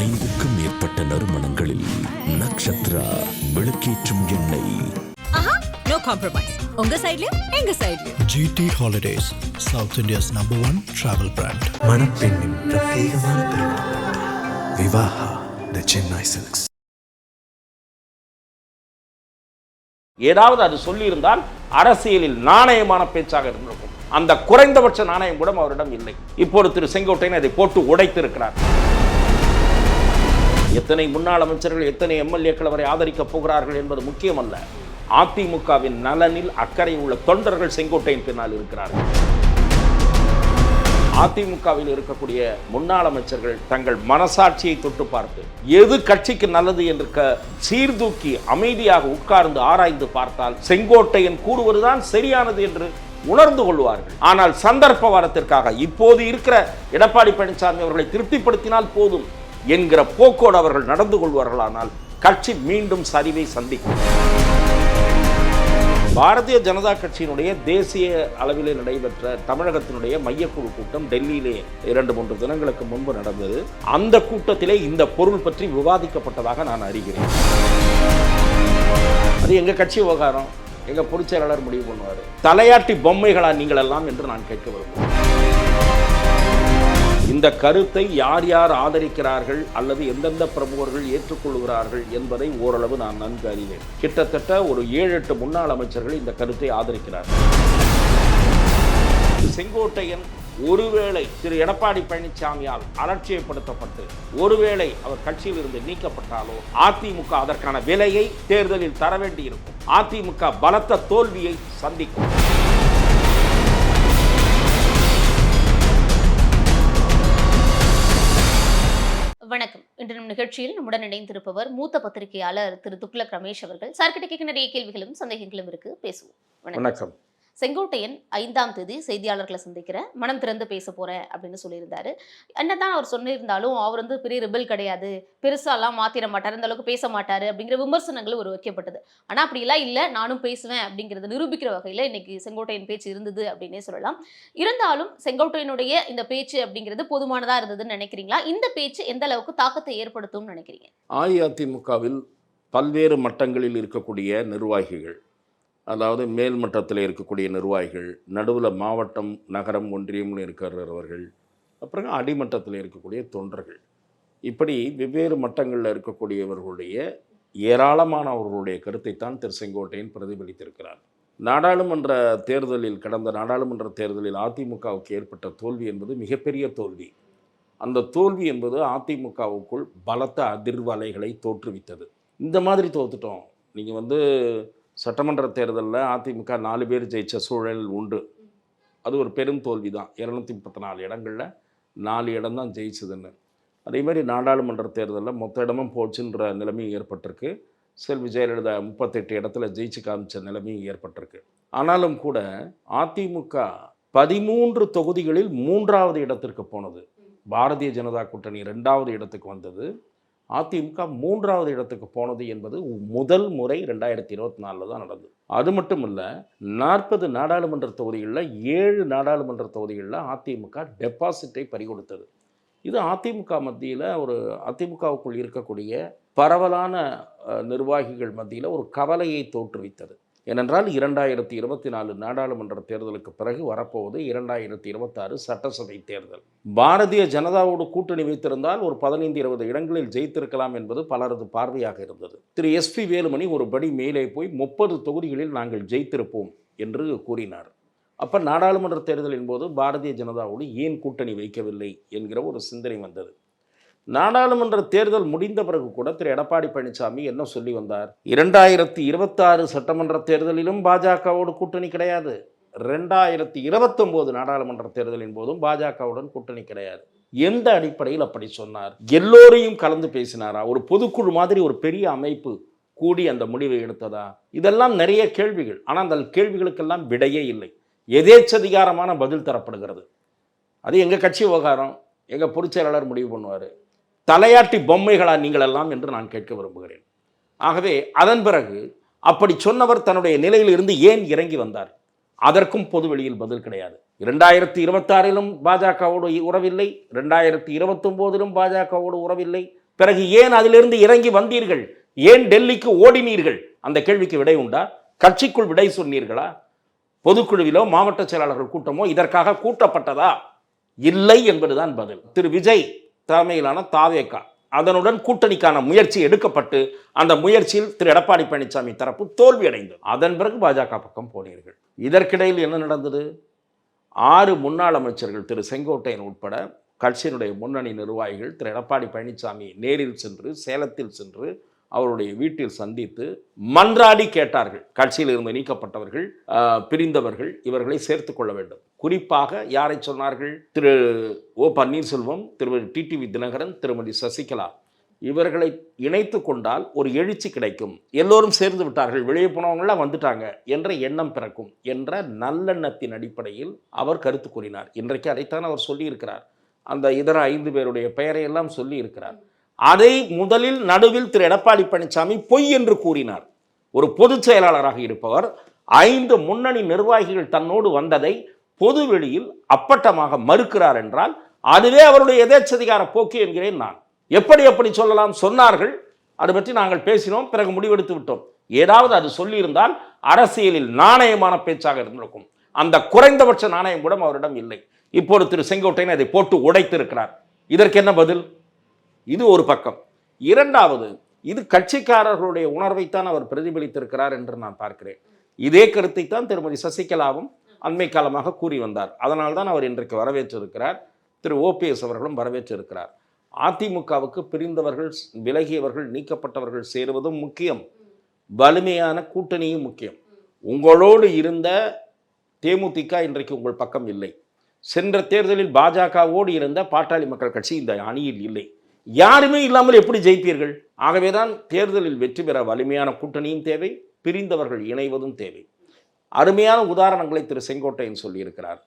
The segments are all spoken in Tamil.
ஐந்துக்கும் மேற்பட்ட நறுமணங்களில் நக்ஷத்ரா விளக்கேற்றும் எண்ணெய். ஆஹா நோ காம்ப்ரமைஸ் உங்க சைடுலயும் எங்க சைடுலயும் GT Holidays, South India's number one travel brand. மணப்பெண்ணின் பிரத்யேகமான விவாஹா த சென்னை சில்க்ஸ் ஏதாவது அது சொல்லியிருந்தால் அரசியலில் நாணயமான பேச்சாக இருந்திருக்கும். அந்த குறைந்தபட்ச நாணயம் கூட அவரிடம் இல்லை. இப்போது திரு செங்கோட்டையன் அதை போட்டு உடைத்திருக்கிறார். எத்தனை முன்னாள் அமைச்சர்கள் எத்தனை எம்எல்ஏக்கள் அவரை ஆதரிக்கப் போகிறார்கள் என்பது முக்கியமல்ல. அதிமுகவின் நலனில் அக்கறை உள்ள தொண்டர்கள் செங்கோட்டையின் பின்னால் இருக்கிறார்கள். அதிமுகவில் இருக்கக்கூடிய முன்னாள் அமைச்சர்கள் தங்கள் மனசாட்சியை தொட்டு பார்த்து எது கட்சிக்கு நல்லது என்று க சீர்தூக்கி அமைதியாக உட்கார்ந்து ஆராய்ந்து பார்த்தால் செங்கோட்டையன் கூறுவதுதான் சரியானது என்று உணர்ந்து கொள்வார்கள். ஆனால் சந்தர்ப்ப வாரத்திற்காக இப்போது இருக்கிற எடப்பாடி பழனிசாமி அவர்களை திருப்திப்படுத்தினால் போதும். என்கிற போக்கோடு அவர்கள் நடந்து கொள்வார்களானால் கட்சி மீண்டும் சரிவை சந்திக்கும். பாரதிய ஜனதா கட்சியினுடைய தேசிய அளவிலே நடைபெற்ற தமிழகத்தினுடைய மையக்குழு கூட்டம் டெல்லியிலே இரண்டு மூன்று தினங்களுக்கு முன்பு நடந்தது. அந்த கூட்டத்திலே இந்த பொருள் பற்றி விவாதிக்கப்பட்டதாக நான் அறிகிறேன். அது எங்கள் கட்சி விவகாரம்? எங்கள் பொதுச் செயலாளர் முடிவு பண்ணுவார்? தலையாட்டி பொம்மைகளா நீங்களெல்லாம் என்று நான் கேட்க விரும்புகிறேன். இந்த கருத்தை யார் யார் ஆதரிக்கிறார்கள் அல்லது எந்தெந்த பிரமுகர்கள் ஏற்றுக்கொள்கிறார்கள் என்பதை ஓரளவு நான் நன்கு அறிவேன். கிட்டத்தட்ட ஒரு ஏழு எட்டு முன்னாள் அமைச்சர்கள் இந்த கருத்தை ஆதரிக்கிறார்கள். செங்கோட்டையன் ஒருவேளை திரு எடப்பாடி பழனிசாமியால் அலட்சியப்படுத்தப்பட்டு ஒருவேளை அவர் கட்சியில் இருந்து நீக்கப்பட்டாலோ அதிமுக அதற்கான விலையை தேர்தலில் தர வேண்டியிருக்கும். அதிமுக பலத்த தோல்வியை சந்திக்கும். வணக்கம். இன்று நம் நிகழ்ச்சியில் நம்முடன் இணைந்திருப்பவர் மூத்த பத்திரிகையாளர் திரு துக்ல ரமேஷ் அவர்கள். சார்கிட்ட கேட்க நிறைய கேள்விகளும் சந்தேகங்களும் இருக்கு. பேசுவோம். வணக்கம். செங்கோட்டையன் ஐந்தாம் தேதி செய்தியாளர்களை சந்திக்கிறேன் மனம் திறந்து பேச போகிறேன் அப்படின்னு சொல்லியிருந்தாரு. என்னதான் அவர் சொன்னிருந்தாலும் அவர் வந்து பெரிய ரிபல் கிடையாது. பெருசாலாம் மாத்திர மாட்டார் இந்த அளவுக்கு பேச மாட்டார் அப்படிங்கிற விமர்சனங்கள் ஒரு வைக்கப்பட்டது. ஆனால் அப்படிலாம் இல்லை நானும் பேசுவேன் அப்படிங்கிறத நிரூபிக்கிற வகையில் இன்னைக்கு செங்கோட்டையன் பேச்சு இருந்தது அப்படின்னே சொல்லலாம். இருந்தாலும் செங்கோட்டையனுடைய இந்த பேச்சு அப்படிங்கிறது போதுமானதாக இருந்ததுன்னு நினைக்கிறீங்களா? இந்த பேச்சு எந்த அளவுக்கு தாக்கத்தை ஏற்படுத்தும்னு நினைக்கிறீங்க? அஇஅதிமுகவில் பல்வேறு மட்டங்களில் இருக்கக்கூடிய நிர்வாகிகள் அதாவது மேல் மட்டத்தில் இருக்கக்கூடிய நிர்வாகிகள் நடுவில் மாவட்டம் நகரம் ஒன்றியம்னு இருக்கிறவர்கள் அப்புறம் அடிமட்டத்தில் இருக்கக்கூடிய தொண்டர்கள். இப்படி வெவ்வேறு மட்டங்களில் இருக்கக்கூடியவர்களுடைய ஏராளமானவர்களுடைய கருத்தைத்தான் திரு செங்கோட்டையன் பிரதிபலித்திருக்கிறார். நாடாளுமன்ற தேர்தலில் கடந்த நாடாளுமன்ற தேர்தலில் அதிமுகவுக்கு ஏற்பட்ட தோல்வி என்பது மிகப்பெரிய தோல்வி. அந்த தோல்வி என்பது அதிமுகவுக்குள் பலத்த அதிர்வலைகளை தோற்றுவித்தது. இந்த மாதிரி தோத்துட்டோம். நீங்கள் வந்து சட்டமன்ற தேர்தலில் அதிமுக நாலு பேர் ஜெயிச்ச சூழல் உண்டு. அது ஒரு பெரும் தோல்வி தான் இரநூத்தி முப்பத்தி நாலு இடங்களில் நாலு இடம் தான் ஜெயிச்சதுன்னு. அதே மாதிரி நாடாளுமன்ற தேர்தலில் மொத்த இடமும் போச்சுன்ற நிலைமையும் ஏற்பட்டிருக்கு. செல்வி ஜெயலலிதா முப்பத்தெட்டு இடத்துல ஜெயிச்சு காமிச்ச நிலைமையும் ஏற்பட்டிருக்கு. ஆனாலும் கூட அதிமுக பதிமூன்று தொகுதிகளில் மூன்றாவது இடத்திற்கு போனது. பாரதிய ஜனதா கூட்டணி ரெண்டாவது இடத்துக்கு வந்தது. அதிமுக மூன்றாவது இடத்துக்கு போனது என்பது முதல் முறை ரெண்டாயிரத்தி இருபத்தி நாலில் தான் நடந்தது. அது மட்டும் இல்லை நாற்பது நாடாளுமன்ற தொகுதிகளில் ஏழு நாடாளுமன்ற தொகுதிகளில் அதிமுக டெபாசிட்டை பறிகொடுத்தது. இது அதிமுக மத்தியில் ஒரு அதிமுகவுக்குள் இருக்கக்கூடிய பரவலான நிர்வாகிகள் மத்தியில் ஒரு கவலையை தோற்றுவித்தது. ஏனென்றால் இரண்டாயிரத்தி இருபத்தி நாலு நாடாளுமன்ற தேர்தலுக்கு பிறகு வரப்போவது இரண்டாயிரத்தி இருபத்தாறு சட்டசபை தேர்தல். பாரதிய ஜனதாவோடு கூட்டணி வைத்திருந்தால் ஒரு பதினைந்து இருபது இடங்களில் ஜெயித்திருக்கலாம் என்பது பலரது பார்வையாக இருந்தது. திரு எஸ்பி வேலுமணி ஒரு படி மேலே போய் முப்பது தொகுதிகளில் நாங்கள் ஜெயித்திருப்போம் என்று கூறினார். அப்போ நாடாளுமன்ற தேர்தலின் போது பாரதிய ஜனதாவோடு ஏன் கூட்டணி வைக்கவில்லை என்கிற ஒரு சிந்தனை வந்தது. நாடாளுமன்ற தேர்தல் முடிந்த பிறகு கூட திரு. எடப்பாடி பழனிசாமி என்ன சொல்லி வந்தார்? இரண்டாயிரத்தி இருபத்தாறு சட்டமன்ற தேர்தலிலும் பாஜகவோடு கூட்டணி கிடையாது. ரெண்டாயிரத்தி இருபத்தொம்போது நாடாளுமன்ற தேர்தலின் போதும் பாஜகவுடன் கூட்டணி கிடையாது. எந்த அடிப்படையில் அப்படி சொன்னார்? எல்லோரையும் கலந்து பேசினாரா? ஒரு பொதுக்குழு மாதிரி ஒரு பெரிய அமைப்பு கூடி அந்த முடிவை எடுத்ததா? இதெல்லாம் நிறைய கேள்விகள். ஆனால் அந்த கேள்விகளுக்கெல்லாம் விடையே இல்லை. எதேச்சதிகாரமான பதில் தரப்படுகிறது. அது எங்கள் கட்சி விவகாரம்? எங்கள் பொதுச்செயலாளர் முடிவு பண்ணுவார்? தலையாட்டி பொம்மைகளா நீங்கள் எல்லாம் என்று நான் கேட்க விரும்புகிறேன். ஆகவே அதன் பிறகு அப்படி சொன்னவர் தன்னுடைய நிலையிலிருந்து ஏன் இறங்கி வந்தார்? அதற்கும் பொது வெளியில் பதில் கிடையாது. இரண்டாயிரத்தி இருபத்தாறிலும் பாஜகவோடு உறவில்லை ரெண்டாயிரத்தி இருபத்தொம்போதிலும் பாஜகவோடு உறவில்லை. பிறகு ஏன் அதிலிருந்து இறங்கி வந்தீர்கள்? ஏன் டெல்லிக்கு ஓடினீர்கள்? அந்த கேள்விக்கு விடை உண்டா? கட்சிக்குள் விடை சொன்னீர்களா? பொதுக்குழுவிலோ மாவட்ட செயலாளர்கள் கூட்டமோ இதற்காக கூட்டப்பட்டதா? இல்லை என்பதுதான் பதில். திரு. விஜய் தலைமையிலான தாவேகா அதனுடன் கூட்டணிக்கான முயற்சி எடுக்கப்பட்டு அந்த முயற்சியில் திரு. எடப்பாடி பழனிசாமி தரப்பு தோல்வி அடைந்தது. அதன் பிறகு பாஜக பக்கம் போனீர்கள். இதற்கிடையில் என்ன நடந்தது? ஆறு முன்னாள் அமைச்சர்கள் திரு. செங்கோட்டையன் உட்பட கட்சியினுடைய முன்னணி நிர்வாகிகள் திரு. எடப்பாடி பழனிசாமி நேரில் சென்று சேலத்தில் சென்று அவருடைய வீட்டில் சந்தித்து மன்றாடி கேட்டார்கள். கட்சியில் இருந்து நீக்கப்பட்டவர்கள் பிரிந்தவர்கள் இவர்களை சேர்த்து கொள்ள வேண்டும். குறிப்பாக யாரை சொன்னார்கள்? திரு ஓ பன்னீர்செல்வம் திருமதி டிடிவி தினகரன் திருமதி சசிகலா. இவர்களை இணைத்து கொண்டால் ஒரு எழுச்சி கிடைக்கும். எல்லோரும் சேர்ந்து விட்டார்கள். வெளியே போனவங்களாம் வந்துட்டாங்க என்ற எண்ணம் பிறக்கும் என்ற நல்லெண்ணத்தின் அடிப்படையில் அவர் கருத்து கூறினார். இன்றைக்கு அதைத்தான் அவர் சொல்லியிருக்கிறார். அந்த இதர ஐந்து பேருடைய பெயரையெல்லாம் சொல்லியிருக்கிறார். சொல்லி இருக்கிறார் அதை முதலில் நடுவில் திரு எடப்பாடி பழனிசாமி பொய் என்று கூறினார். ஒரு பொதுச் செயலாளராக இருப்பவர் ஐந்து முன்னணி நிர்வாகிகள் தன்னோடு வந்ததை பொது வெளியில் அப்பட்டமாக மறுக்கிறார் என்றால் அதுவே அவருடைய எதேச்சதிகார போக்கு என்கிறேன் நான். எப்படி எப்படி சொல்லலாம் சொன்னார்கள்? அது பற்றி நாங்கள் பேசினோம் பிறகு முடிவெடுத்து விட்டோம். ஏதாவது அது சொல்லியிருந்தால் அரசியலில் நாணயமான பேச்சாக இருந்திருக்கும். அந்த குறைந்தபட்ச நாணயம் கூட அவரிடம் இல்லை. இப்போது திரு செங்கோட்டையன் அதை போட்டு உடைத்திருக்கிறார். இதற்கு என்ன பதில்? இது ஒரு பக்கம். இரண்டாவது இது கட்சிக்காரர்களுடைய உணர்வைத்தான் அவர் பிரதிபலித்திருக்கிறார் என்று நான் பார்க்கிறேன். இதே கருத்தை தான் திருமதி சசிகலாவும் அண்மை காலமாக கூறி வந்தார். அதனால்தான் அவர் இன்றைக்கு வரவேற்றிருக்கிறார். திரு. ஓபிஎஸ் அவர்களும் வரவேற்றிருக்கிறார். அதிமுகவுக்கு பிரிந்தவர்கள் விலகியவர்கள் நீக்கப்பட்டவர்கள் சேருவதும் முக்கியம். வலிமையான கூட்டணியும் முக்கியம். உங்களோடு இருந்த தேமுதிக இன்றைக்கு உங்கள் பக்கம் இல்லை. சென்ற தேர்தலில் பாஜகவோடு இருந்த பாட்டாளி மக்கள் கட்சி இந்த அணியில் இல்லை. யாருமே இல்லாமல் எப்படி ஜெயிப்பீர்கள்? ஆகவேதான் தேர்தலில் வெற்றி பெற வலிமையான கூட்டணியும் தேவை பிரிந்தவர்கள் இணைவதும் தேவை. அருமையான உதாரணங்களை திரு செங்கோட்டையன் சொல்லியிருக்கிறார்.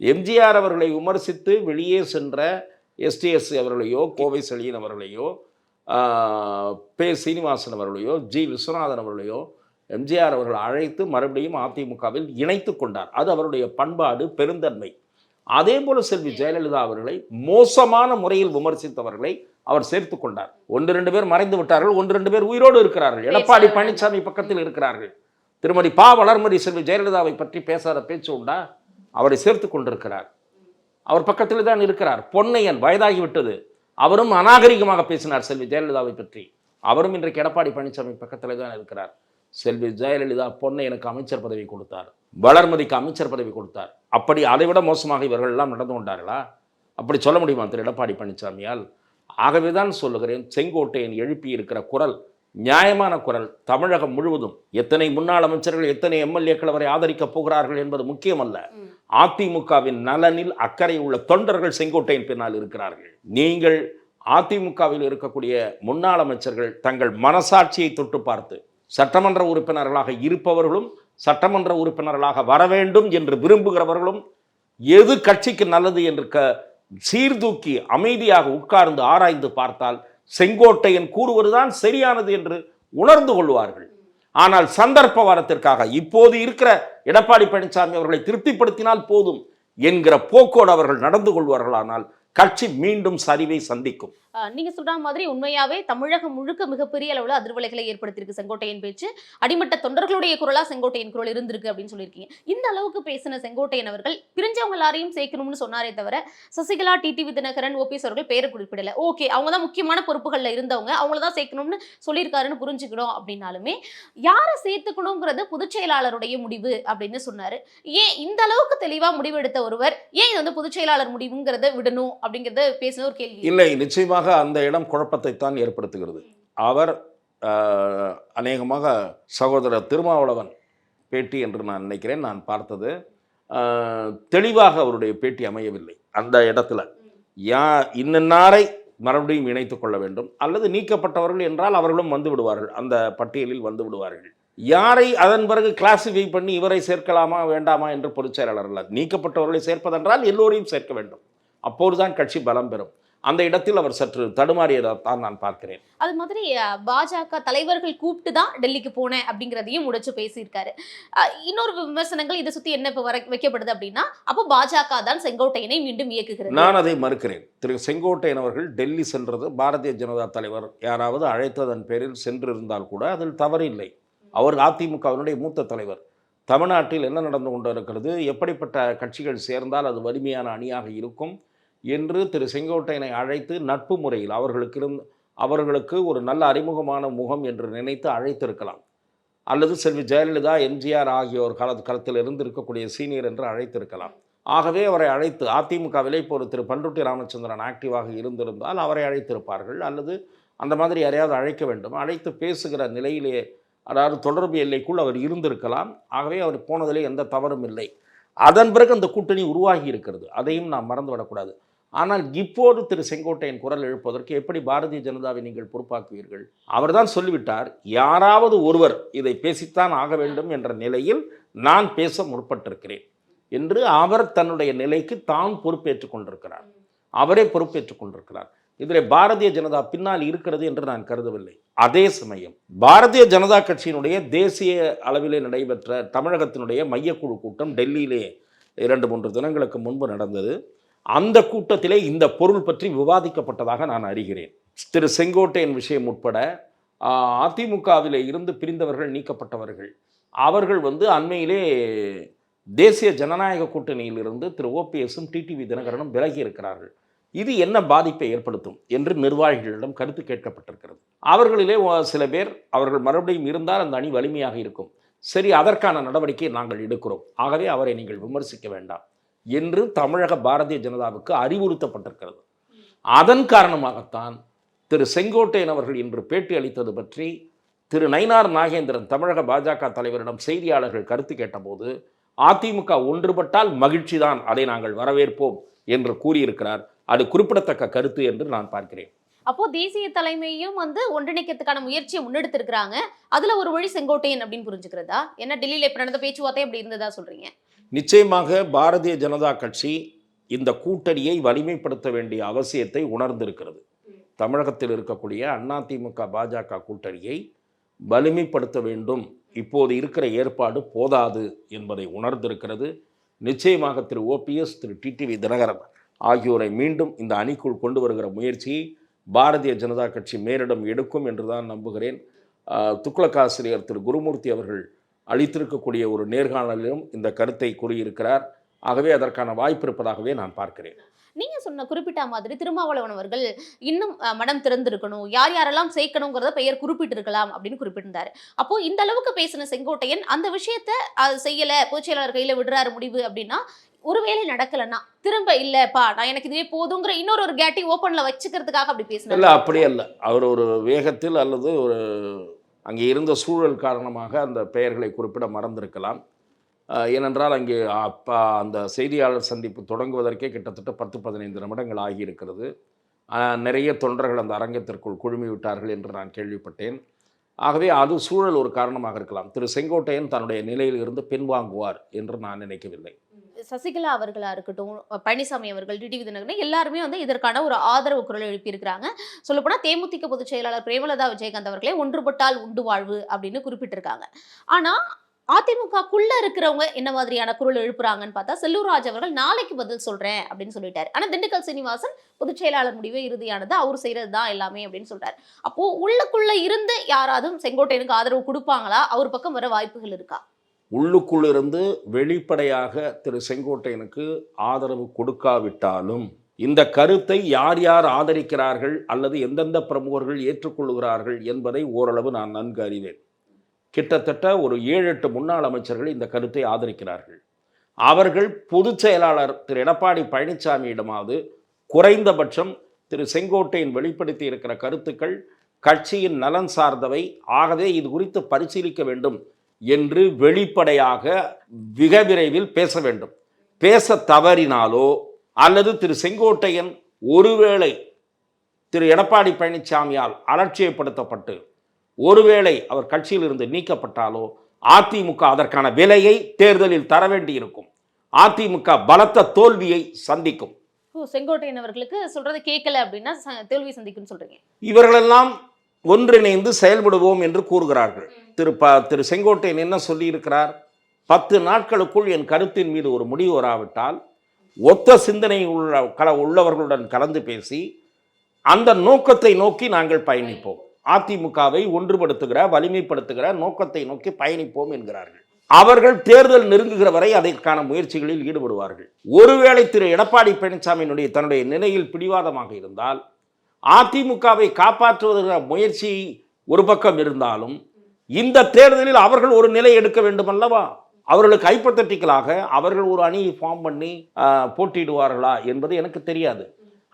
எம்ஜிஆர் அவர்களை விமர்சித்து வெளியே சென்ற எஸ்டிஎஸ் அவர்களையோ கோவை செழியன் அவர்களையோ பே சீனிவாசன் அவர்களையோ ஜி விஸ்வநாதன் அவர்களையோ எம்ஜிஆர் அவர்கள் அழைத்து மறுபடியும் அதிமுகவில் இணைத்து கொண்டார். அது அவருடைய பண்பாடு பெருந்தன்மை. அதே போல செல்வி ஜெயலலிதா அவர்களை மோசமான முறையில் விமர்சித்தவர்களை அவர் சேர்த்து கொண்டார். ஒன்று ரெண்டு பேர் மறைந்து விட்டார்கள். ஒன்று ரெண்டு பேர் உயிரோடு இருக்கிறார்கள். எடப்பாடி பழனிசாமி பக்கத்தில் இருக்கிறார்கள். திருமதி பா. வளர்மதி செல்வி ஜெயலலிதாவை பற்றி பேசாத பேச்சு உண்டா? அவரை சேர்த்து கொண்டிருக்கிறார். அவர் பக்கத்தில் தான் இருக்கிறார். பொன்னையன் வயதாகிவிட்டது. அவரும் அநாகரிகமாக பேசினார் செல்வி ஜெயலலிதாவை பற்றி. அவரும் இன்றைக்கு எடப்பாடி பழனிசாமி பக்கத்தில் தான் இருக்கிறார். செல்வி ஜெயலலிதா பொன்னையனுக்கு அமைச்சர் பதவி கொடுத்தார். வளர்மதிக்கு அமைச்சர் பதவி கொடுத்தார். அப்படி அதைவிட மோசமாக இவர்கள் எல்லாம் நடந்து கொண்டார்களா? அப்படி சொல்ல முடியுமா திரு எடப்பாடி பழனிசாமியால்? ஆகவே தான் சொல்லுகிறேன் செங்கோட்டையன் எழுப்பி இருக்கிற குரல் நியாயமான குரல் தமிழகம் முழுவதும். எத்தனை முன்னாள் அமைச்சர்கள் எத்தனை எம்எல்ஏக்கள் அவரை ஆதரிக்கப் போகிறார்கள் என்பது முக்கியமல்ல. அதிமுகவின் நலனில் அக்கறை உள்ள தொண்டர்கள் செங்கோட்டையின் பின்னால் இருக்கிறார்கள். நீங்கள் அதிமுகவில் இருக்கக்கூடிய முன்னாள் அமைச்சர்கள் தங்கள் மனசாட்சியை தொட்டு பார்த்து சட்டமன்ற உறுப்பினர்களாக இருப்பவர்களும் சட்டமன்ற உறுப்பினர்களாக வர வேண்டும் என்று விரும்புகிறவர்களும் எது கட்சிக்கு நல்லது என்று க சீர்தூக்கி அமைதியாக உட்கார்ந்து ஆராய்ந்து பார்த்தால் செங்கோட்டையன் கூறுவதுதான் சரியானது என்று உணர்ந்து கொள்வார்கள். ஆனால் சந்தர்ப்ப வாரத்திற்காக இப்போது இருக்கிற எடப்பாடி பழனிசாமி அவர்களை திருப்திப்படுத்தினால் போதும் என்கிற போக்கோடு அவர்கள் நடந்து கொள்வார்களானால் கட்சி மீண்டும் சரிவை சந்திக்கும். நீங்க சொல்ற மாதிரி உண்மையாவே தமிழகம் முழுக்க மிகப்பெரிய அளவுல அதிர்வலைகளை ஏற்படுத்தியிருக்கு செங்கோட்டையன் பேச்சு. அடிமட்ட தொண்டர்களுடைய குரலா செங்கோட்டையன் குரல் இருந்திருக்கு அப்படின்னு சொல்லியிருக்கீங்க. இந்த அளவுக்கு பேசின செங்கோட்டையன் அவர்கள் பிரிஞ்சவங்க எல்லாரையும் சேர்க்கணும்னு சொன்னாரே தவிர சசிகலா டிடிவி தினகரன் ஓபிஎஸ் அவர்கள் பேரை குறிப்பிடல. ஓகே அவங்க தான் முக்கியமான பொறுப்புகள்ல இருந்தவங்க. அவங்கள தான் சேர்க்கணும்னு சொல்லியிருக்காருன்னு புரிஞ்சுக்கணும் அப்படின்னாலுமே யாரை சேர்த்துக்கணுங்கிறது பொதுச் செயலாளருடைய முடிவு அப்படின்னு சொன்னாரு. ஏன் இந்த அளவுக்கு தெளிவா முடிவெடுத்த ஒருவர் ஏன் இது வந்து பொதுச் செயலாளர் முடிவுங்கிறத விடணும் அப்படிங்கறத பேசின ஒரு கேள்வி. இல்லை நிச்சயமாக அந்த இடம் குழப்பத்தை தான் ஏற்படுத்துகிறது. அவர் அநேகமாக சகோதரர் திருமாவளவன் பேட்டி என்று நான் நினைக்கிறேன். நான் பார்த்தது. தெளிவாக அவருடைய பேட்டி அமையவில்லை. அந்த இடத்துல யா இன்னாரை மறுபடியும் இணைத்துக் கொள்ள வேண்டும். அல்லது நீக்கப்பட்டவர்கள் என்றால் அவர்களும் வந்து விடுவார்கள். அந்த பட்டியலில் வந்து விடுவார்கள். யாரை அதன் பிறகு கிளாசிஃபை பண்ணி இவரை சேர்க்கலாமா வேண்டாமா என்று பொதுச் செயலாளர் அல்ல. நீக்கப்பட்டவர்களை சேர்ப்பதென்றால் எல்லோரையும் சேர்க்க வேண்டும். அப்போதுதான் கட்சி பலம் பெறும். அந்த இடத்தில் அவர் சற்று தடுமாறியதைத்தான் நான் பார்க்கிறேன். அது மாதிரி பாஜக தலைவர்கள் கூப்பிட்டு தான் டெல்லிக்கு போனேன் அப்படிங்கிறதையும் உடைச்சு பேசியிருக்காரு. இன்னொரு விமர்சனங்கள் இதை சுத்தி என்ன இப்போ வர வைக்கப்படுது அப்படின்னா அப்போ பாஜக தான் செங்கோட்டையனை மீண்டும் இயக்குகிறது. நான் அதை மறுக்கிறேன். திரு செங்கோட்டையன் அவர்கள் டெல்லி சென்றது பாரதிய ஜனதா தலைவர் யாராவது அழைத்ததன் பேரில் சென்றிருந்தால் கூட அதில் தவறில்லை அவர் அதிமுகவினுடைய மூத்த தலைவர். தமிழ்நாட்டில் என்ன நடந்து கொண்டிருக்கிறது? எப்படிப்பட்ட கட்சிகள் சேர்ந்தால் அது வலிமையான அணியாக இருக்கும்? என்று திரு செங்கோட்டையனை அழைத்து நட்பு முறையில் அவர்களுக்கு இருந் அவர்களுக்கு ஒரு நல்ல அறிமுகமான முகம் என்று நினைத்து அழைத்திருக்கலாம். அல்லது செல்வி ஜெயலலிதா எம்ஜிஆர் ஆகியோர் கால காலத்தில் இருந்து இருக்கக்கூடிய சீனியர் என்று அழைத்திருக்கலாம். ஆகவே அவரை அழைத்து அதிமுகவிலே இப்போ ஒரு திரு பண்ருட்டி ராமச்சந்திரன் ஆக்டிவாக இருந்திருந்தால் அவரை அழைத்திருப்பார்கள். அல்லது அந்த மாதிரி யாரையாவது அழைக்க வேண்டும். அழைத்து பேசுகிற நிலையிலே அதாவது தொடர்பு எல்லைக்குள் அவர் இருந்திருக்கலாம். ஆகவே அவர் போனதிலே எந்த தவறும் இல்லை. அதன் பிறகு அந்த கூட்டணி உருவாகி இருக்கிறது. அதையும் நாம் மறந்துவிடக்கூடாது. ஆனால் இப்போது திரு செங்கோட்டையன் குரல் எழுப்பதற்கு எப்படி பாரதிய ஜனதாவை நீங்கள் பொறுப்பாக்குவீர்கள்? அவர்தான் சொல்லிவிட்டார் யாராவது ஒருவர் இதை பேசித்தான் ஆக வேண்டும் என்ற நிலையில் நான் பேச முற்பட்டிருக்கிறேன் என்று அவர் தன்னுடைய நிலைக்கு தான் பொறுப்பேற்றுக் கொண்டிருக்கிறார். அவரே பொறுப்பேற்றுக் கொண்டிருக்கிறார். இதில் பாரதிய ஜனதா பின்னால் இருக்கிறது என்று நான் கருதவில்லை. அதே சமயம் பாரதிய ஜனதா கட்சியினுடைய தேசிய அளவிலே நடைபெற்ற தமிழகத்தினுடைய மையக்குழு கூட்டம் டெல்லியிலே இரண்டு மூன்று தினங்களுக்கு முன்பு நடந்தது. அந்த கூட்டத்திலே இந்த பொருள் பற்றி விவாதிக்கப்பட்டதாக நான் அறிகிறேன். திரு செங்கோட்டையன் விஷயம் உட்பட அதிமுகவில் இருந்து பிரிந்தவர்கள் நீக்கப்பட்டவர்கள். அவர்கள் வந்து அண்மையிலே தேசிய ஜனநாயக கூட்டணியிலிருந்து திரு ஓபிஎஸும் டிடிவி தினகரனும் விலகி இருக்கிறார்கள். இது என்ன பாதிப்பை ஏற்படுத்தும் என்று நிர்வாகிகளிடம் கருத்து கேட்கப்பட்டிருக்கிறது. அவர்களிலே சில பேர் அவர்கள் மறுபடியும் இருந்தால் அந்த அணி வலிமையாக இருக்கும். சரி அதற்கான நடவடிக்கை நாங்கள் எடுக்கிறோம். ஆகவே அவரை நீங்கள் விமர்சிக்க வேண்டாம். என்று தமிழக பாரதிய ஜனதாவுக்கு அறிவுறுத்தப்பட்டிருக்கிறது. அதன் காரணமாகத்தான் திரு செங்கோட்டையன் அவர்கள் இன்று பேட்டி அளித்தது பற்றி திரு நயினார் நாகேந்திரன் தமிழக பாஜக தலைவரிடம் செய்தியாளர்கள் கருத்து கேட்டபோது அதிமுக ஒன்றுபட்டால் மகிழ்ச்சிதான் அதை நாங்கள் வரவேற்போம் என்று கூறியிருக்கிறார். அது குறிப்பிடத்தக்க கருத்து என்று நான் பார்க்கிறேன். அப்போ தேசிய தலைமையும் வந்து ஒன்றிணைக்கிறதுக்கான முயற்சியை முன்னெடுத்திருக்கிறாங்க. அதுல ஒரு வழி செங்கோட்டையன் அப்படின்னு புரிஞ்சுக்கிறதா? ஏன்னா டெல்லியில இப்ப நடந்த பேச்சுவார்த்தை அப்படி இருந்ததா சொல்றீங்க? நிச்சயமாக பாரதிய ஜனதா கட்சி இந்த கூட்டணியை வலிமைப்படுத்த வேண்டிய அவசியத்தை உணர்ந்திருக்கிறது. தமிழகத்தில் இருக்கக்கூடிய அதிமுக பாஜக கூட்டணியை வலிமைப்படுத்த வேண்டும். இப்போது இருக்கிற ஏற்பாடு போதாது என்பதை உணர்ந்திருக்கிறது. நிச்சயமாக திரு ஓபிஎஸ் திரு டிடிவி தினகரன் ஆகியோரை மீண்டும் இந்த அணிக்குள் கொண்டு வருகிற முயற்சியை பாரதிய ஜனதா கட்சி மேலிடம் எடுக்கும் என்று தான் நம்புகிறேன். துக்ளக்காசிரியர் திரு குருமூர்த்தி அவர்கள் அளித்திருக்கக்கூடிய ஒரு நேர்காணலிலும் இந்த கருத்தை கூறியிருக்கிறார். ஆகவே அதற்கான வாய்ப்பு இருப்பதாகவே நான் பார்க்கிறேன். நீங்க சொன்ன குறிப்பிட்ட மாதிரி திருமாவளவன் அவர்கள் இன்னும் மனம் திறந்திருக்கணும் யார் யாரெல்லாம் சேர்க்கணுங்கிறத பெயர் குறிப்பிட்டிருக்கலாம் அப்படின்னு குறிப்பிட்டிருந்தாரு. அப்போ இந்த அளவுக்கு பேசின செங்கோட்டையன் அந்த விஷயத்த அது செய்யல பொதுச் செயலாளர் கையில விடுறாரு முடிவு அப்படின்னா ஒருவேளை நடக்கலன்னா திரும்ப இல்லப்பா நான் எனக்கு இதுவே போதுங்கிற இன்னொரு ஒரு கேட்டி ஓப்பன்ல வச்சுக்கிறதுக்காக அப்படி இல்லை அப்படியே அப்படி அல்ல. அவர் ஒரு வேகத்தில் அல்லது ஒரு அங்கே இருந்த சூழல் காரணமாக அந்த பெயர்களை குறிப்பிட மறந்திருக்கலாம். ஏனென்றால் அங்கே அப்பா அந்த செய்தியாளர் சந்திப்பு தொடங்குவதற்கே கிட்டத்தட்ட பத்து பதினைந்து நிமிடங்கள் ஆகியிருக்கிறது. நிறைய தொண்டர்கள் அந்த அரங்கத்திற்குள் குழுமி விட்டார்கள் என்று நான் கேள்விப்பட்டேன். ஆகவே அது சூழல் ஒரு காரணமாக இருக்கலாம். திரு செங்கோட்டையன் தன்னுடைய நிலையில் இருந்து பின்வாங்குவார் என்று நான் நினைக்கவில்லை. சசிகலா அவர்களாக இருக்கட்டும் பழனிசாமி அவர்கள் டிடிவி தினகரன் எல்லாருமே வந்து இதற்கான ஒரு ஆதரவு குரல் எழுப்பியிருக்கிறாங்க. சொல்லப்போனால் தேமுதிக பொதுச் செயலாளர் பிரேமலதா விஜயகாந்த் அவர்களே ஒன்றுபட்டால் உண்டு வாழ்வு அப்படின்னு குறிப்பிட்டிருக்காங்க. ஆனால் அதிமுகக்குள்ள இருக்கிறவங்க என்ன மாதிரியான குரல் எழுப்புறாங்கன்னு பார்த்தா செல்லூர்ராஜ் அவர்கள் நாளைக்கு பதில் சொல்றேன் அப்படின்னு சொல்லிட்டாரு. ஆனா திண்டுக்கல் சீனிவாசன் பொதுச் செயலாளர் முடிவே இறுதியானது அவர் செய்யறது தான் எல்லாமே அப்படின்னு சொல்றாரு. அப்போ உள்ளக்குள்ள இருந்து யாராவது செங்கோட்டையனுக்கு ஆதரவு கொடுப்பாங்களா? அவர் பக்கம் வர வாய்ப்புகள் இருக்கா? உள்ளுக்குள்ளிருந்து வெளிப்படையாக திரு செங்கோட்டையனுக்கு ஆதரவு கொடுக்காவிட்டாலும் இந்த கருத்தை யார் யார் ஆதரிக்கிறார்கள் அல்லது எந்தெந்த பிரமுகர்கள் ஏற்றுக்கொள்கிறார்கள் என்பதை ஓரளவு நான் நன்கு அறிவேன். கிட்டத்தட்ட ஒரு ஏழு எட்டு முன்னாள் அமைச்சர்கள் இந்த கருத்தை ஆதரிக்கிறார்கள். அவர்கள் பொதுச் செயலாளர் திரு எடப்பாடி பழனிசாமியிடமாவது குறைந்தபட்சம் திரு செங்கோட்டையன் வெளிப்படுத்தி இருக்கிற கருத்துக்கள் கட்சியின் நலன் சார்ந்தவை. ஆகவே இது குறித்து பரிசீலிக்க வேண்டும் என்று வெளிப்படையாக மிக விரைவில் பேச வேண்டும். பேச தவறினாலோ அல்லது திரு செங்கோட்டையன் ஒருவேளை திரு எடப்பாடி பழனிசாமியால் அலட்சியப்படுத்தப்பட்டு ஒருவேளை அவர் கட்சியிலிருந்து நீக்கப்பட்டாலோ அதிமுக அதற்கான விலையை தேர்தலில் தர வேண்டியிருக்கும். அதிமுக பலத்த தோல்வியை சந்திக்கும். செங்கோட்டையன் அவர்களுக்கு சொல்றது கேட்கல அப்படின்னா தோல்வி சந்திக்கும்னு சொல்றீங்க. இவர்களெல்லாம் ஒன்றிணைந்து செயல்படுவோம் என்று கூறுகிறார்கள். திரு ப திரு செங்கோட்டையன் என்ன சொல்லியிருக்கிறார்? பத்து நாட்களுக்குள் என் கருத்தின் மீது ஒரு முடிவு வராவிட்டால் ஒத்த சிந்தனை உள்ள கல உள்ளவர்களுடன் கலந்து பேசி அந்த நோக்கத்தை நோக்கி நாங்கள் பயணிப்போம். அதிமுகவை ஒன்றுபடுத்துகிற வலிமைப்படுத்துகிற நோக்கத்தை நோக்கி பயணிப்போம் என்கிறார்கள். அவர்கள் தேர்தல் நெருங்குகிற வரை அதற்கான முயற்சிகளில் ஈடுபடுவார்கள். ஒருவேளை திரு எடப்பாடி பழனிசாமியினுடைய தன்னுடைய நிலையில் பிடிவாதமாக இருந்தால் அதிமுகவை காப்பாற்றுவதற்கான முயற்சி ஒரு பக்கம் இருந்தாலும் இந்த தேர்தலில் அவர்கள் ஒரு நிலை எடுக்க வேண்டும் அல்லவா அவர்களுக்கு ஹைப்பத்தட்டிக்கலாக அவர்கள் ஒரு அணியை ஃபார்ம் பண்ணி போட்டியிடுவார்களா என்பது எனக்கு தெரியாது.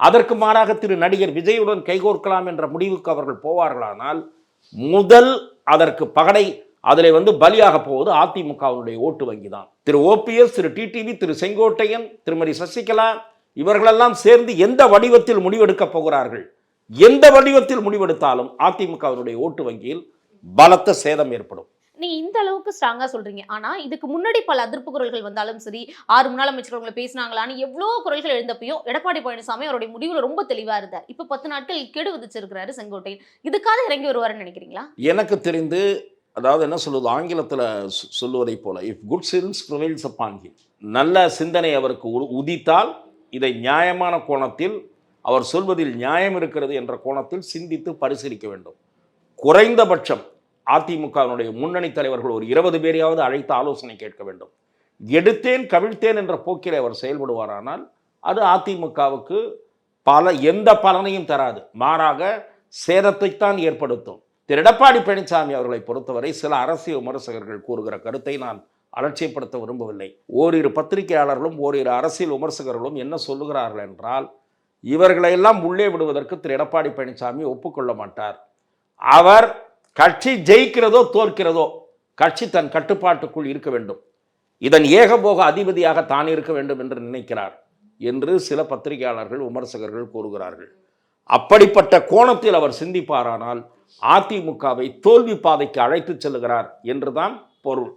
அதற்கு மாறாக திரு நடிகர் விஜயுடன் கைகோர்க்கலாம் என்ற முடிவுக்கு அவர்கள் போவார்களானால் முதல் அதற்கு பகடை அதில் வந்து பலியாக போவது அதிமுகவினுடைய ஓட்டு வங்கி தான் திரு ஓபிஎஸ் திரு டிடிவி திரு செங்கோட்டையன் திருமதி சசிகலா இவர்களெல்லாம் சேர்ந்து எந்த வடிவத்தில் முடிவெடுக்கப் போகிறார்கள்? எந்த வடிவத்தில் முடிவெடுத்தாலும் அதிமுகவினுடைய ஓட்டு வங்கியில் பலத்த சேதம் ஏற்படும். நீ இந்த அளவுக்கு ஸ்ட்ராங்கா சொல்றீங்க. ஆனா இதுக்கு முன்னாடி பல அதிர்ப்பு குரல்கள் வந்தாலும் சரி ஆறு முன்னாள் அமைச்சர்கள் உங்களை பேசினாங்களான்னு எவ்வளோ குரல்கள் எழுந்தப்பையும் எடப்பாடி பழனிசாமி அவருடைய முடிவுல ரொம்ப தெளிவா இருந்தார். இப்ப பத்து நாட்கள் கெடு விதிச்சிருக்கிறாரு செங்கோட்டையன். இதுக்காக இறங்கி வருவாருன்னு நினைக்கிறீங்களா? எனக்கு தெரிந்து அதாவது என்ன சொல்லுவது ஆங்கிலத்தில் சொல்லுவதைப் போல if good sense prevails upon நல்ல சிந்தனை அவருக்கு உதித்தால் இதை நியாயமான கோணத்தில் அவர் சொல்வதில் நியாயம் இருக்கிறது என்ற கோணத்தில் சிந்தித்து பரிசீலிக்க வேண்டும். குறைந்தபட்சம் அதிமுகவினுடைய முன்னணி தலைவர்கள் ஒரு இருபது பேரையாவது அழைத்து ஆலோசனை கேட்க வேண்டும். எடுத்தேன் கவிழ்த்தேன் என்ற போக்கில் அவர் செயல்படுவாரானால் அது அதிமுகவுக்கு பல எந்த பலனையும் தராது. மாறாக சேதத்தைத்தான் ஏற்படுத்தும். திரு. எடப்பாடி பழனிசாமி அவர்களை பொறுத்தவரை சில அரசியல் விமர்சகர்கள் கூறுகிற கருத்தை நான் அலட்சியப்படுத்த விரும்பவில்லை. ஓரிரு பத்திரிகையாளர்களும் ஓரிரு அரசியல் விமர்சகர்களும் என்ன சொல்லுகிறார்கள் என்றால் இவர்களையெல்லாம் உள்ளே விடுவதற்கு திரு. எடப்பாடி பழனிசாமி ஒப்புக்கொள்ள மாட்டார். அவர் கட்சி ஜெயிக்கிறதோ தோற்கிறதோ கட்சி தன் கட்டுப்பாட்டுக்குள் இருக்க வேண்டும். இதன் ஏகபோக அதிபதியாக தான் இருக்க வேண்டும் என்று நினைக்கிறார் என்று சில பத்திரிகையாளர்கள் விமர்சகர்கள் கூறுகிறார்கள். அப்படிப்பட்ட கோணத்தில் அவர் சிந்திப்பாரானால் அதிமுகவை தோல்வி பாதைக்கு அழைத்துச் செல்லுகிறார் என்றுதான் பொருள்.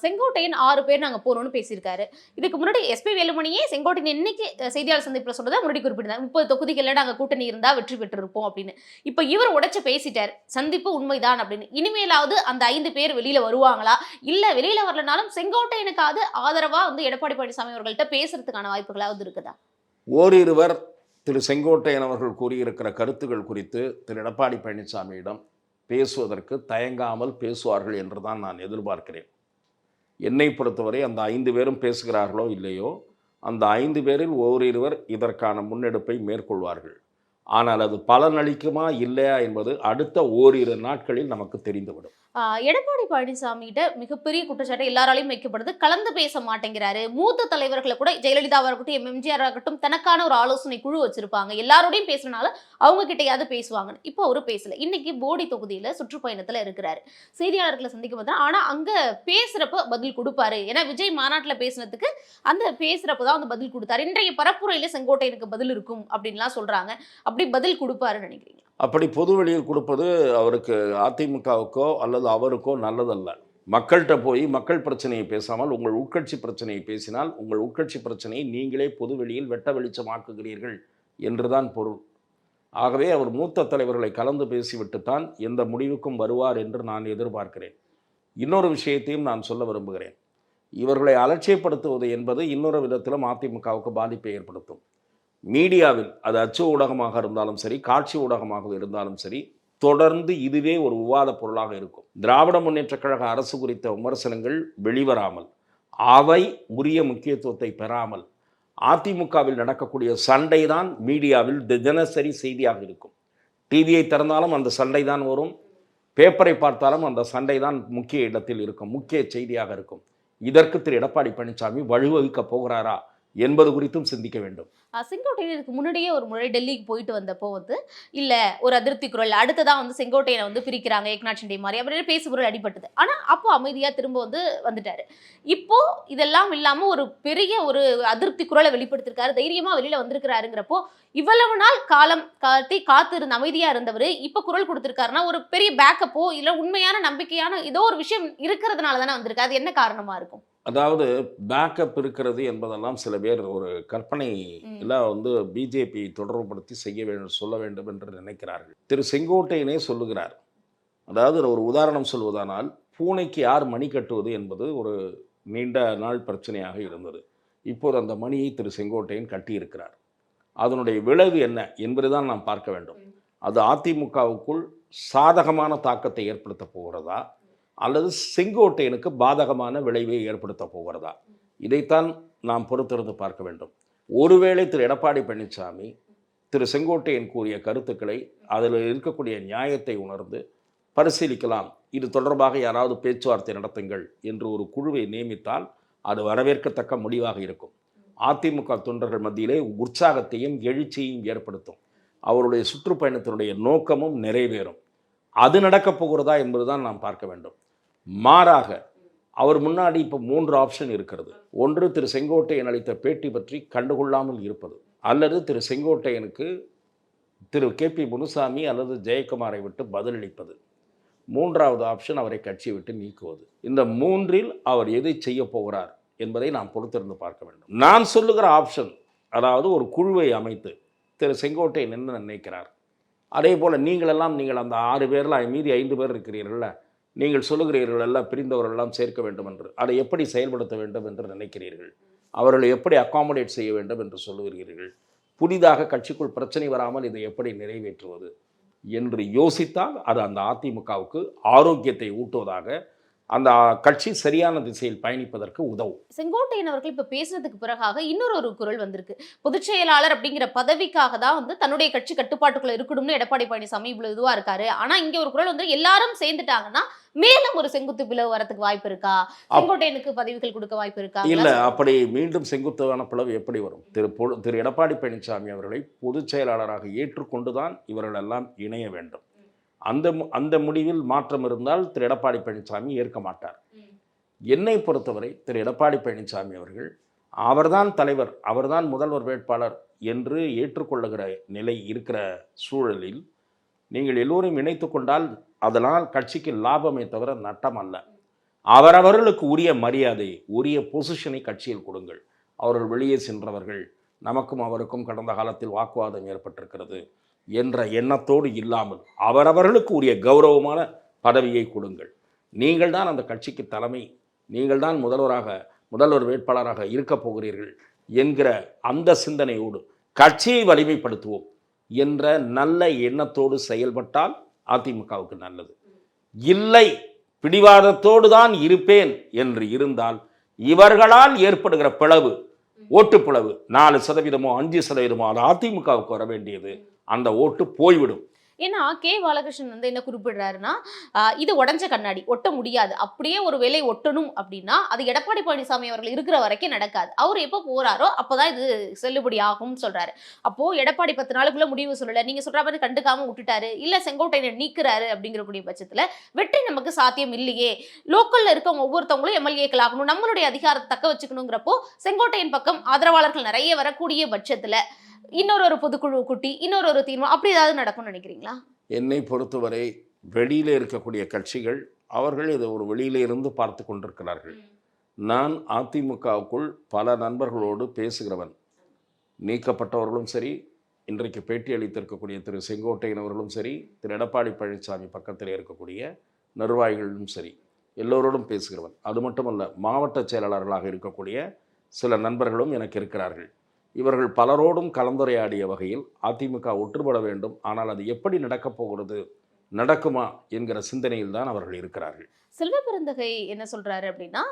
செங்கோட்டையன் ஆறு பேர் நாங்கள் போகணும்னு பேசியிருக்காரு. இதுக்கு முன்னாடி எஸ்பி வேலுமணியே செங்கோட்டையன் இன்னைக்கு செய்தியாளர் சந்திப்பில் சொன்னதை முன்னாடி குறிப்பிட்டார் முப்பது தொகுதிகளில் நாங்கள் கூட்டணி இருந்தால் வெற்றி பெற்றிருப்போம் அப்படின்னு. இப்போ இவர் உடைச்சு பேசிட்டார். சந்திப்பு உண்மைதான் அப்படின்னு. இனிமேலாவது அந்த ஐந்து பேர் வெளியில் வருவாங்களா? இல்லை வெளியில் வரலனாலும் செங்கோட்டையனுக்காவது ஆதரவாக வந்து எடப்பாடி பழனிசாமி அவர்கள்ட்ட பேசுறதுக்கான வாய்ப்புகளாவது இருக்குதா? ஓரிருவர் திரு செங்கோட்டையன் அவர்கள் கூறியிருக்கிற கருத்துக்கள் குறித்து திரு எடப்பாடி பழனிசாமியிடம் பேசுவதற்கு தயங்காமல் பேசுவார்கள் என்று தான் நான் எதிர்பார்க்கிறேன். என்னை பொறுத்தவரை அந்த ஐந்து பேரும் பேசுகிறார்களோ இல்லையோ அந்த ஐந்து பேரில் ஓரிருவர் இதற்கான முன்னெடுப்பை மேற்கொள்வார்கள். ஆனால் அது பலனளிக்குமா இல்லையா என்பது அடுத்த ஓரிரு நாட்களில் நமக்கு தெரிந்துவிடும். எடப்பாடி பழனிசாமிகிட்ட மிகப்பெரிய குற்றச்சாட்டு எல்லாராலையும் வைக்கப்படுது. கலந்து பேச மாட்டேங்கிறாரு. மூத்த தலைவர்களை கூட ஜெயலலிதாவாக இருக்கட்டும் எம் எம்ஜிஆராக ஆகட்டும் தனக்கான ஒரு ஆலோசனை குழு வச்சிருப்பாங்க. எல்லாரோடையும் பேசுறனால அவங்க கிட்டையாவது பேசுவாங்க இப்போ அவரு பேசல. இன்னைக்கு போடி தொகுதியில சுற்றுப்பயணத்துல இருக்கிறாரு. செய்தியாளர்களை சந்திக்க பார்த்தா ஆனா அங்க பேசுறப்ப பதில் கொடுப்பாரு. ஏன்னா விஜய் மாநாட்டில் பேசுனதுக்கு அந்த பேசுறப்ப தான் அந்த பதில் கொடுத்தாரு. இன்றைய பரப்புரையில செங்கோட்டையனுக்கு பதில் இருக்கும் அப்படின்லாம் சொல்றாங்க. அப்படி பதில் கொடுப்பாருன்னு நினைக்கிறீங்க? அப்படி பொது வெளியில் கொடுப்பது அவருக்கு அதிமுகவுக்கோ அல்லது அவருக்கோ நல்லதல்ல. மக்கள்கிட்ட போய் மக்கள் பிரச்சனையை பேசாமல் உங்கள் உட்கட்சி பிரச்சனையை பேசினால் உங்கள் உட்கட்சி பிரச்சனையை நீங்களே பொது வெளியில் வெட்ட வெளிச்சமாக்குகிறீர்கள் என்றுதான் பொருள். ஆகவே அவர் மூத்த தலைவர்களை கலந்து பேசிவிட்டுத்தான் எந்த முடிவுக்கும் வருவார் என்று நான் எதிர்பார்க்கிறேன். இன்னொரு விஷயத்தையும் நான் சொல்ல விரும்புகிறேன். இவர்களை அலட்சியப்படுத்துவது என்பது இன்னொரு விதத்திலும் அதிமுகவுக்கு பாதிப்பை ஏற்படுத்தும். மீடியாவில் அது அச்சு ஊடகமாக இருந்தாலும் சரி காட்சி ஊடகமாக இருந்தாலும் சரி தொடர்ந்து இதுவே ஒரு விவாத பொருளாக இருக்கும். திராவிட முன்னேற்றக் கழக அரசு குறித்த விமர்சனங்கள் வெளிவராமல் அவை உரிய முக்கியத்துவத்தை பெறாமல் அதிமுகவில் நடக்கக்கூடிய சண்டை தான் மீடியாவில் தி- தினசரி செய்தியாக இருக்கும். டிவியை திறந்தாலும் அந்த சண்டை தான் வரும். பேப்பரை பார்த்தாலும் அந்த சண்டை தான் முக்கிய இடத்தில் இருக்கும் முக்கிய செய்தியாக இருக்கும். இதற்கு திரு. எடப்பாடி பழனிசாமி வழிவகுக்கப் போகிறாரா? என்பது குறித்தும் சிந்திக்க வேண்டும். ஆஹ் செங்கோட்டையன் இதுக்கு முன்னாடியே ஒரு முறை டெல்லிக்கு போயிட்டு வந்தப்போ வந்து இல்ல ஒரு அதிருப்தி குரல் அடுத்ததான் வந்து செங்கோட்டையனை வந்து பிரிக்கிறாங்க ஏக்நாத் ஷிண்டே மாதிரி அப்படின்னு பேசு குரல் அடிபட்டது. ஆனா அப்போ அமைதியா திரும்ப வந்து வந்துட்டாரு. இப்போ இதெல்லாம் இல்லாம ஒரு பெரிய ஒரு அதிருப்தி குரலை வெளிப்படுத்திருக்காரு தைரியமா வெளியில வந்திருக்கிறாருங்கிறப்போ இவ்வளவு நாள் காலம் காட்டி காத்து இருந்த அமைதியா இருந்தவர் இப்ப குரல் கொடுத்திருக்காருன்னா ஒரு பெரிய பேக்கப்போ இல்ல உண்மையான நம்பிக்கையான ஏதோ ஒரு விஷயம் இருக்கிறதுனால தானே வந்திருக்கு. அது என்ன காரணமா இருக்கும்? அதாவது பேக்கப் இருக்கிறது என்பதெல்லாம் சில பேர் ஒரு கற்பனை ம். எல்லாம் வந்து பிஜேபி தொடர்புபடுத்தி செய்ய வேண்டும் சொல்ல வேண்டும் என்று நினைக்கிறார்கள். திரு செங்கோட்டையனே சொல்லுகிறார். அதாவது ஒரு உதாரணம் சொல்வதானால் பூனைக்கு யார் மணி கட்டுவது என்பது ஒரு நீண்ட நாள் பிரச்சனையாக இருந்தது. இப்போது அந்த மணியை திரு செங்கோட்டையன் கட்டியிருக்கிறார். அதனுடைய விளைவு என்ன என்பதுதான் நாம் பார்க்க வேண்டும். அது அதிமுகவுக்குள் சாதகமான தாக்கத்தை ஏற்படுத்த போகிறதா? அல்லது செங்கோட்டையனுக்கு பாதகமான விளைவை ஏற்படுத்த போகிறதா? இதைத்தான் நாம் பொறுத்திருந்து பார்க்க வேண்டும். ஒருவேளை திரு எடப்பாடி பழனிசாமி திரு செங்கோட்டையன் கூறிய கருத்துக்களை அதில் இருக்கக்கூடிய நியாயத்தை உணர்ந்து பரிசீலிக்கலாம். இது தொடர்பாக யாராவது பேச்சுவார்த்தை நடத்துங்கள் என்று ஒரு குழுவை நியமித்தால் அது வரவேற்கத்தக்க முடிவாக இருக்கும். அதிமுக தொண்டர்கள் மத்தியிலே உற்சாகத்தையும் எழுச்சியையும் ஏற்படுத்தும். அவருடைய சுற்றுப்பயணத்தினுடைய நோக்கமும் நிறைவேறும். அது நடக்கப் போகிறதா என்பதுதான் நாம் பார்க்க வேண்டும். மாறாக அவர் முன்னாடி இப்போ மூன்று ஆப்ஷன் இருக்கிறது. ஒன்று திரு செங்கோட்டையன் அளித்த பேட்டி பற்றி கண்டுகொள்ளாமல் இருப்பது. அல்லது திரு செங்கோட்டையனுக்கு திரு கே பி முனுசாமி அல்லது ஜெயக்குமாரை விட்டு பதிலளிப்பது. மூன்றாவது ஆப்ஷன் அவரை கட்சியை விட்டு நீக்குவது. இந்த மூன்றில் அவர் எதை செய்ய போகிறார் என்பதை நாம் பொறுத்திருந்து பார்க்க வேண்டும். நான் சொல்லுகிற ஆப்ஷன் அதாவது ஒரு குழுவை அமைத்து திரு செங்கோட்டையன் என்ன நினைக்கிறார்? அதே போல் நீங்களெல்லாம் நீங்கள் அந்த ஆறு பேரில் மீதி ஐந்து பேர் இருக்கிறீர்கள்ல நீங்கள் சொல்லுகிறீர்கள் எல்லாம் பிரிந்தவர்கள் எல்லாம் சேர்க்க வேண்டும் என்று அதை எப்படி செயல்படுத்த வேண்டும் என்று நினைக்கிறீர்கள்? அவர்களை எப்படி அக்காமடேட் செய்ய வேண்டும் என்று சொல்லுகிறீர்கள்? புதிதாக கட்சிக்குள் பிரச்சனை வராமல் இதை எப்படி நிறைவேற்றுவது? என்று யோசித்தால் அது அந்த அதிமுகவுக்கு ஆரோக்கியத்தை ஊட்டுவதாக அந்த கட்சி சரியான திசையில் பயணிப்பதற்கு உதவும். செங்கோட்டையன் அவர்கள் இப்ப பேசுனதுக்கு பிறகாக இன்னொரு ஒரு குரல் வந்திருக்கு. பொதுச் செயலாளர் அப்படிங்கிற பதவிக்காக தான் வந்து தன்னுடைய கட்சி கட்டுப்பாட்டுக்குள்ள இருக்கணும்னு எடப்பாடி பழனிசாமி இவ்வளவு இதுவா இருக்காரு. ஆனா இங்க ஒரு குரல் வந்து எல்லாரும் சேர்ந்துட்டாங்கன்னா மேலும் ஒரு செங்குத்து பிளவு வரதுக்கு வாய்ப்பு இருக்கா? செங்கோட்டையனுக்கு பதவிகள் கொடுக்க வாய்ப்பு இருக்கா? இல்ல அப்படி மீண்டும் செங்குத்தான பிளவு எப்படி வரும்? திரு திரு எடப்பாடி பழனிசாமி அவர்களை பொதுச் செயலாளராக ஏற்றுக்கொண்டுதான் இவர்கள் எல்லாம் இணைய வேண்டும். அந்த மு- அந்த முடிவில் மாற்றம் இருந்தால் திரு. எடப்பாடி பழனிசாமி ஏற்க மாட்டார். என்னை பொறுத்தவரை திரு. எடப்பாடி பழனிசாமி அவர்கள் அவர்தான் தலைவர் அவர்தான் முதல்வர் வேட்பாளர் என்று ஏற்றுக்கொள்ளுகிற நிலை இருக்கிற சூழலில் நீங்கள் எல்லோரும் இணைத்து கொண்டால் அதனால் கட்சிக்கு லாபமே தவிர நட்டம் அல்ல. அவரவர்களுக்கு உரிய மரியாதை உரிய பொசிஷனை கட்சியில் கொடுங்கள். அவர்கள் வெளியே சென்றவர்கள் நமக்கும் அவருக்கும் கடந்த காலத்தில் வாக்குவாதம் ஏற்பட்டிருக்கிறது. என்ற எண்ணத்தோடு இல்லாமல் அவரவர்களுக்கு உரிய கௌரவமான பதவியை கொடுங்கள். நீங்கள் தான் அந்த கட்சிக்கு தலைமை நீங்கள் தான் முதல்வராக முதல்வர் வேட்பாளராக இருக்கப் போகிறீர்கள் என்கிற அந்த சிந்தனையோடு கட்சியை வலிமைப்படுத்துவோம் என்ற நல்ல எண்ணத்தோடு செயல்பட்டால் அதிமுகவுக்கு நல்லது. இல்லை பிடிவாதத்தோடு தான் இருப்பேன் என்று இருந்தால் இவர்களால் ஏற்படுகிற பிளவு ஓட்டு பிளவு நாலு சதவீதமோ அஞ்சு சதவீதமோ அது அதிமுகவுக்கு வர வேண்டியது. அந்த ஓட்டு போய்விடும். ஏன்னா கே. பாலகிருஷ்ணன் வந்து என்ன குறிப்பிடுறாருன்னா இது உடஞ்ச கண்ணாடி ஒட்ட முடியாது. அப்படியே ஒரு வேலை ஒட்டணும் அப்படின்னா அது எடப்பாடி பழனிசாமி அவர்கள் இருக்கிற வரைக்கும் நடக்காது. அவர் எப்போ போறாரோ அப்போதான் இது செல்லுபடி ஆகும்னு சொல்றாரு. அப்போ எடப்பாடி பத்து நாளுக்குள்ள முடிவு சொல்லல. நீங்க சொல்ற மாதிரி கண்டுக்காம விட்டுட்டாரு. இல்ல செங்கோட்டையனை நீக்கிறாரு அப்படிங்கிறக்கூடிய பட்சத்துல வெற்றி நமக்கு சாத்தியம் இல்லையே. லோக்கல்ல இருக்கவங்க ஒவ்வொருத்தவங்களும் எம்எல்ஏக்கள் ஆகணும். நம்மளுடைய அதிகாரத்தை தக்க வச்சுக்கணுங்கிறப்போ செங்கோட்டையின் பக்கம் ஆதரவாளர்கள் நிறைய வரக்கூடிய பட்சத்துல இன்னொரு ஒரு பொதுக்குழு கூட்டி இன்னொரு ஒரு தீர்மானம் அப்படி ஏதாவது நடக்கும்னு நினைக்கிறீங்களா? என்னை பொறுத்தவரை வெளியில் இருக்கக்கூடிய கட்சிகள் அவர்கள் இதை ஒரு வெளியில இருந்து பார்த்து கொண்டிருக்கிறார்கள். நான் அதிமுகவுக்குள் பல நண்பர்களோடு பேசுகிறவன். நீக்கப்பட்டவர்களும் சரி இன்றைக்கு பேட்டி அளித்திருக்கக்கூடிய திரு செங்கோட்டையன் அவர்களும் சரி திரு எடப்பாடி பழனிசாமி பக்கத்தில் இருக்கக்கூடிய நிர்வாகிகளும் சரி எல்லோரோடும் பேசுகிறவன். அது மட்டுமல்ல மாவட்ட செயலாளர்களாக இருக்கக்கூடிய சில நண்பர்களும் எனக்கு இருக்கிறார்கள். இவர்கள் பலரோடும் கலந்துரையாடிய வகையில் அதிமுக ஒற்றுப்பட வேண்டும். ஆனால் அது எப்படி நடக்கப் போகிறது நடக்குமா என்கிற சிந்தனையில் தான் அவர்கள் இருக்கிறார்கள். செல்வ பெருந்தகை என்ன சொல்றாரு அப்படின்னா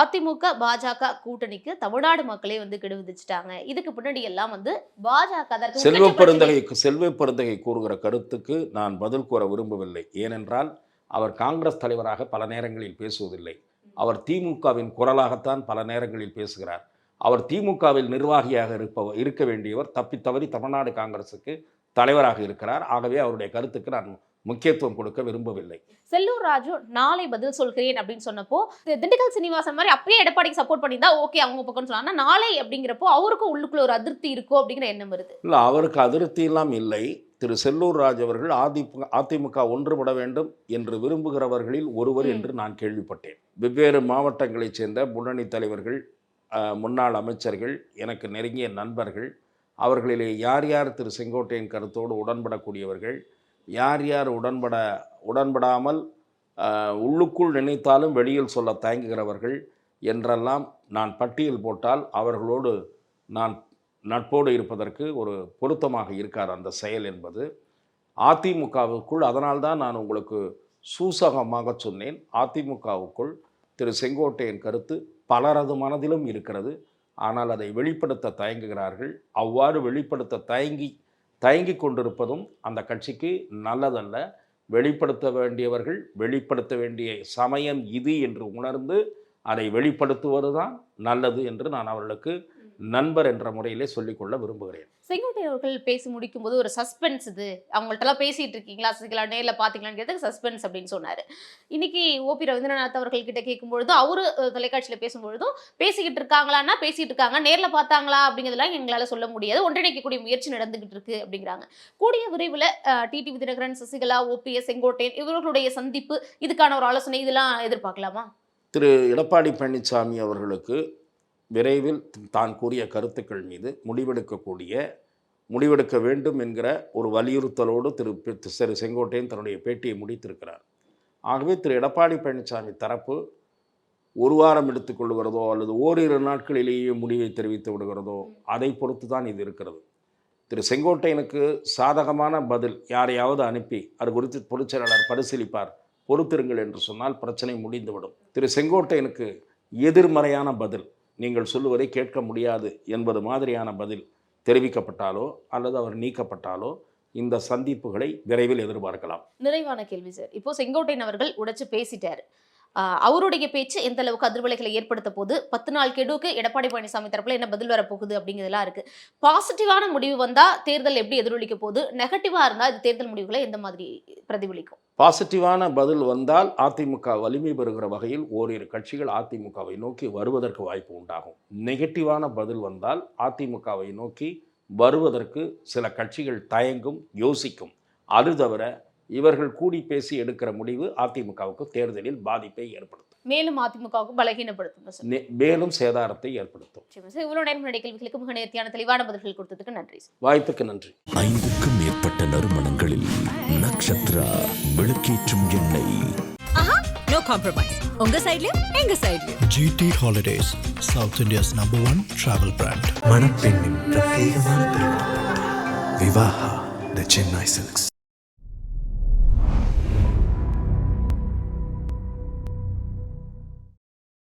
அதிமுக பாஜக கூட்டணிக்கு தமிழ்நாடு மக்களே வந்து கெடு விதிச்சிட்டாங்க. இதுக்கு பின்னாடி எல்லாம் வந்து பாஜக செல்வ பெருந்தகை செல்வ பெருந்தகை கூறுகிற கருத்துக்கு நான் பதில் கூற விரும்பவில்லை. ஏனென்றால் அவர் காங்கிரஸ் தலைவராக பல நேரங்களில் பேசுவதில்லை. அவர் திமுகவின் குரலாகத்தான் பல நேரங்களில் பேசுகிறார். அவர் திமுகவில் நிர்வாகியாக இருப்பவர் இருக்க வேண்டியவர் தப்பி தவறி தமிழ்நாடு காங்கிரசுக்கு தலைவராக இருக்கிறார். ஆகவே அவருடைய கருத்துக்கு நான் முக்கியத்துவம் கொடுக்க விரும்பவில்லை. செல்லூர் ராஜு நாளை பதில் சொல்கிறேன் அப்படின்னு சொன்னப்போ திண்டுக்கல் சீனிவாசன் மாதிரி அப்பயே எடப்பாடிக்கு சப்போர்ட் பண்ணியிருந்தா ஓகே அவங்க சொல்லலாம் ஆனா நாளை அப்படிங்கிறப்போ அவருக்கும் உள்ளுக்குள்ள ஒரு அதிருப்தி இருக்கோ அப்படிங்கிற எண்ணம் வருது. இல்லை அவருக்கு அதிருப்தியெல்லாம் இல்லை. திரு செல்லூர் ராஜ் அவர்கள் அதிமுக அதிமுக ஒன்றுபட வேண்டும் என்று விரும்புகிறவர்களில் ஒருவர். என்று நான் கேள்விப்பட்டேன். வெவ்வேறு மாவட்டங்களைச் சேர்ந்த முன்னணி தலைவர்கள் முன்னாள் அமைச்சர்கள் எனக்கு நெருங்கிய நண்பர்கள் அவர்களிலே யார் யார் திரு செங்கோட்டையின் கருத்தோடு உடன்படக்கூடியவர்கள் யார் யார் உடன்பட உடன்படாமல் உள்ளுக்குள் நினைத்தாலும் வெளியில் சொல்ல தயங்குகிறவர்கள் என்றெல்லாம் நான் பட்டியல் போட்டால் அவர்களோடு நான் நட்போடு இருப்பதற்கு ஒரு பொருத்தமாக இருக்கார் அந்த செயல் என்பது. அதிமுகவுக்குள் அதனால்தான் நான் உங்களுக்கு சூசகமாக சொன்னேன். அதிமுகவுக்குள் திரு செங்கோட்டையன் கருத்து பலரது மனதிலும் இருக்கிறது. ஆனால் அதை வெளிப்படுத்த தயங்குகிறார்கள். அவ்வாறு வெளிப்படுத்த தயங்கி தயங்கி கொண்டிருப்பதும் அந்த கட்சிக்கு நல்லதல்ல. வெளிப்படுத்த வேண்டியவர்கள் வெளிப்படுத்த வேண்டிய சமயம் இது என்று உணர்ந்து அதை வெளிப்படுத்துவதுதான் நல்லது என்று நான் அவர்களுக்கு நண்பர் என்ற முறையிலே சொல்லிக்கொள்ள விரும்புகிறேன். செங்கோட்டை அவர்கள் பேசி முடிக்கும் போது ஒரு சஸ்பென்ஸ் இது. அவங்கள்ட்டலாம் பேசிட்டு இருக்கீங்களா? சசிகலா நேரில் பார்த்தீங்களான்னு சஸ்பென்ஸ் அப்படின்னு சொன்னாரு. இன்னைக்கு ஓபி ரவீந்திரநாத் அவர்கள் கிட்ட கேட்கும்பொழுது அவரு தொலைக்காட்சியில பேசும்பொழுதும் பேசிக்கிட்டு இருக்காங்களான்னா பேசிட்டு இருக்காங்க நேர்ல பார்த்தாங்களா அப்படிங்கிறதெல்லாம் எங்களால சொல்ல முடியாது. ஒன்றிணைக்கக்கூடிய முயற்சி நடந்துகிட்டு இருக்கு அப்படிங்கிறாங்க. கூடிய விரைவில் டிடி தினகரன் சசிகலா ஓபிஎஸ் செங்கோட்டையன் இவர்களுடைய சந்திப்பு இதுக்கான ஒரு ஆலோசனை இதெல்லாம் எதிர்பார்க்கலாமா? திரு. எடப்பாடி பழனிசாமி அவர்களுக்கு விரைவில் தான் கூறிய கருத்துக்கள் மீது முடிவெடுக்கக்கூடிய முடிவெடுக்க வேண்டும் என்கிற ஒரு வலியுறுத்தலோடு திரு திரு செங்கோட்டையன் தன்னுடைய பேட்டியை முடித்திருக்கிறார். ஆகவே திரு எடப்பாடி பழனிசாமி தரப்பு ஒரு வாரம் எடுத்துக்கொள்கிறதோ அல்லது ஓரிரு நாட்களிலேயே முடிவை தெரிவித்து விடுகிறதோ அதை பொறுத்து தான் இது இருக்கிறது. திரு செங்கோட்டையனுக்கு சாதகமான பதில் யாரையாவது அனுப்பி அது குறித்து பொதுச்செயலாளர் பரிசீலிப்பார் பொறுத்திருங்கள் என்று சொன்னால் பிரச்சனை முடிந்துவிடும். திரு செங்கோட்டையனுக்கு எதிர்மறையான பதில் நீங்கள் சொல்லுவதை கேட்க முடியாது என்பது மாதிரியான பதில் தெரிவிக்கப்பட்டாலோ அல்லது அவர் நீக்கப்பட்டாலோ இந்த சந்திப்புகளை விரைவில் எதிர்பார்க்கலாம். நிறைவான கேள்வி சார் இப்போ செங்கோட்டையன் அவர்கள் உடைச்சு பேசிட்டார். அவருடைய பேச்சு எந்த அளவுக்கு அதிர்வலைகளை ஏற்படுத்த போகுது? பத்து நாள் கெடுவுக்கு எடப்பாடி பழனிசாமி தரப்புல என்ன பதில் வரப்போகுது அப்படிங்கிறதுலாம் இருக்கு. பாசிட்டிவான முடிவு வந்தா தேர்தல் எப்படி எதிரொலிக்க போகுது? நெகட்டிவா இருந்தா இது தேர்தல் முடிவுகளை எந்த மாதிரி பிரதிபலிக்கும்? பாசிட்டிவான பதில் வந்தால் அதிமுக வலிமை பெறுகிற வகையில் ஓரிரு கட்சிகள் அதிமுகவை நோக்கி வருவதற்கு வாய்ப்பு உண்டாகும். நெகட்டிவான பதில் வந்தால் அதிமுகவை நோக்கி வருவதற்கு சில கட்சிகள் தயங்கும் யோசிக்கும். அது தவிர இவர்கள் கூடி பேசி எடுக்கிற முடிவு அதிமுகவுக்கு தேர்தலில் பாதிப்பை ஏற்படுத்தும். மேலும் அதிமுகவுக்கு பலகீனப்படுத்தும் மேலும் சேதாரத்தை ஏற்படுத்தும். இவ்வளவு நேரம் கேள்விகளுக்கு மிக நேர்த்தியான தெளிவான பதில்கள் கொடுத்ததுக்கு நன்றி சார். வாய்ப்புக்கு நன்றி. ஐந்துக்கும் மேற்பட்ட நக்ஷத்ரா விளக்கேற்றும் எண்ணெய். நோ காம்ப்ரமைஸ் உங்க சைடுலயும் எங்க சைடுலயும் GT Holidays, South India's number one travel brand. மணப்பெண்ணின் பிரத்யேகமான விவாஹா த சென்னை சில்க்ஸ்